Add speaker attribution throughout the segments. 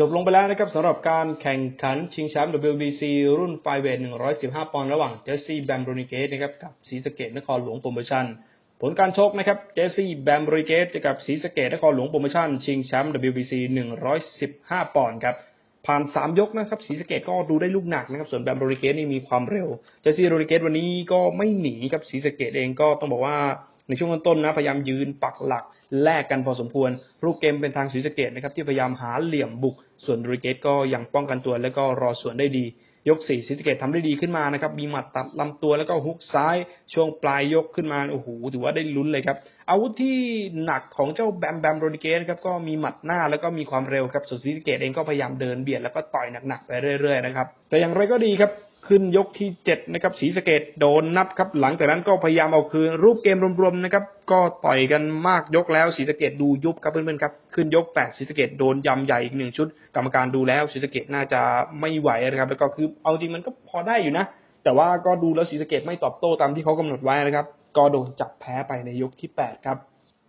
Speaker 1: จบลงไปแล้วนะครับสำหรับการแข่งขันชิงแชมป์ WBC รุ่นไฟเวท115 ปอนด์ระหว่างเจสซี่แบมโรนิเกสนะครับกับศรีสะเกดนครหลวงโปรโมชั่น ผลการชกนะครับเจสซี่แบมโรนิเกสเจอกับศรีสะเกดนครหลวงโปรโมชั่น ชิงแชมป์ WBC 115 ปอนด์ครับผ่าน 3 ยกนะครับศรีสะเกดก็ดูได้ลูกหนักนะครับส่วนแบมโรนิเกสนี่มีความเร็วเจสซี่โรนิเกสวันนี้ก็ไม่หนีครับศรีสะเกดเองก็ต้องบอกว่า ในช่วงต้นนะพยายามยืนปักหลักแลกกันพอสมควรรูปเกมเป็นทางศรีสะเกดนะครับที่พยายามหาเหลี่ยมบุก ส่วนโรนิเกสก็ยังป้องกันตัวแล้วก็รอสวนได้ดี ยกสี่ศรีสะเกดทำได้ดีขึ้นมานะครับมีหมัดตัดลำตัวแล้วก็ฮุกซ้ายช่วงปลายยกขึ้นมาโอ้โหถือว่าได้ลุ้นเลยครับอาวุธที่หนักของเจ้าแบมแบมโรนิเกสนะครับก็มีหมัดหน้าแล้วก็มีความเร็วครับส่วนศรีสะเกดเองก็พยายามเดินเบียดแล้วก็ต่อยหนักๆไปเรื่อยๆนะครับแต่อย่างไรก็ดีครับ ขึ้นยกที่เจ็ดนะครับศรีสะเกดโดนนับครับ หลังจากนั้นก็พยายามเอาคืนรูปเกมรวมๆนะครับ ก็ต่อยกันมากยกแล้วศรีสะเกดดูยุบครับเพื่อนๆครับ ขึ้นยกแปดศรีสะเกดโดนยำใหญ่อีกหนึ่งชุด กรรมการดูแล้วศรีสะเกดน่าจะไม่ไหวนะครับ แล้วก็คือเอาจริงมันก็พอได้อยู่นะ แต่ว่าก็ดูแล้วศรีสะเกดไม่ตอบโต้ตามที่เขากำหนดไว้นะครับ ก็โดนจับแพ้ไปในยกที่แปดครับ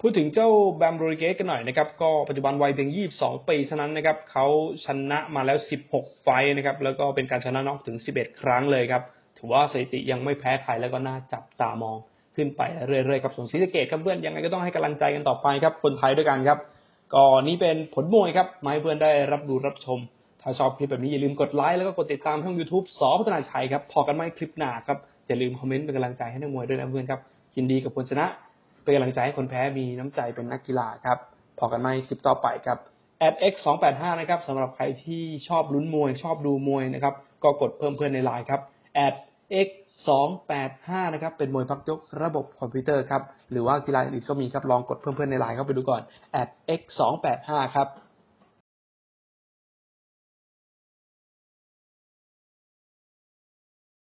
Speaker 1: พูดถึงเจ้าแบมโรริเกสกันหน่อยนะครับ ก็ปัจจุบันวัยเพียง 22 ปีเท่านั้นนะครับเขาชนะมาแล้ว 16 ไฟนะครับ แล้วก็เป็นการชนะน็อกถึง 11 ครั้งเลยครับ ถือว่าสถิติยังไม่แพ้ใครแล้วก็น่าจับตามองขึ้นไปเรื่อยๆครับส่วนศรีสเกดครับเพื่อนยังไงก็ต้องให้กำลังใจกันต่อไปครับ คนไทยด้วยกันครับก็นี่เป็นผลมวยครับมาให้เพื่อนได้รับดูรับชม ถ้าชอบคลิปแบบนี้อย่าลืมกดไลค์แล้วก็กดติดตามช่อง YouTube สอพัฒนาชัยครับพอกันไหมคลิปหน้าครับอย่าลืมคอมเมนต์เป็นกำลังใจให้นักมวยด้วยนะเพื่อนครับยินดีกับคนชนะ เป็นกำลังใจให้คนแพ้มีน้ำใจเป็นนักกีฬาครับพอกันไหมคลิปต่อไปครับ x 2 8 5นะครับสำหรับใครที่ชอบลุ้นมวย ชอบดูมวยนะครับ ก็กดเพิ่มเพื่อนในไลน์ครับ x 2 8 5นะครับ เป็นมวยพักยกระบบคอมพิวเตอร์ครับ หรือว่ากีฬาอื่นก็มีครับ ลองกดเพิ่มเพื่อนในไลน์เข้าไปดูก่อน x 2 8 5ครับ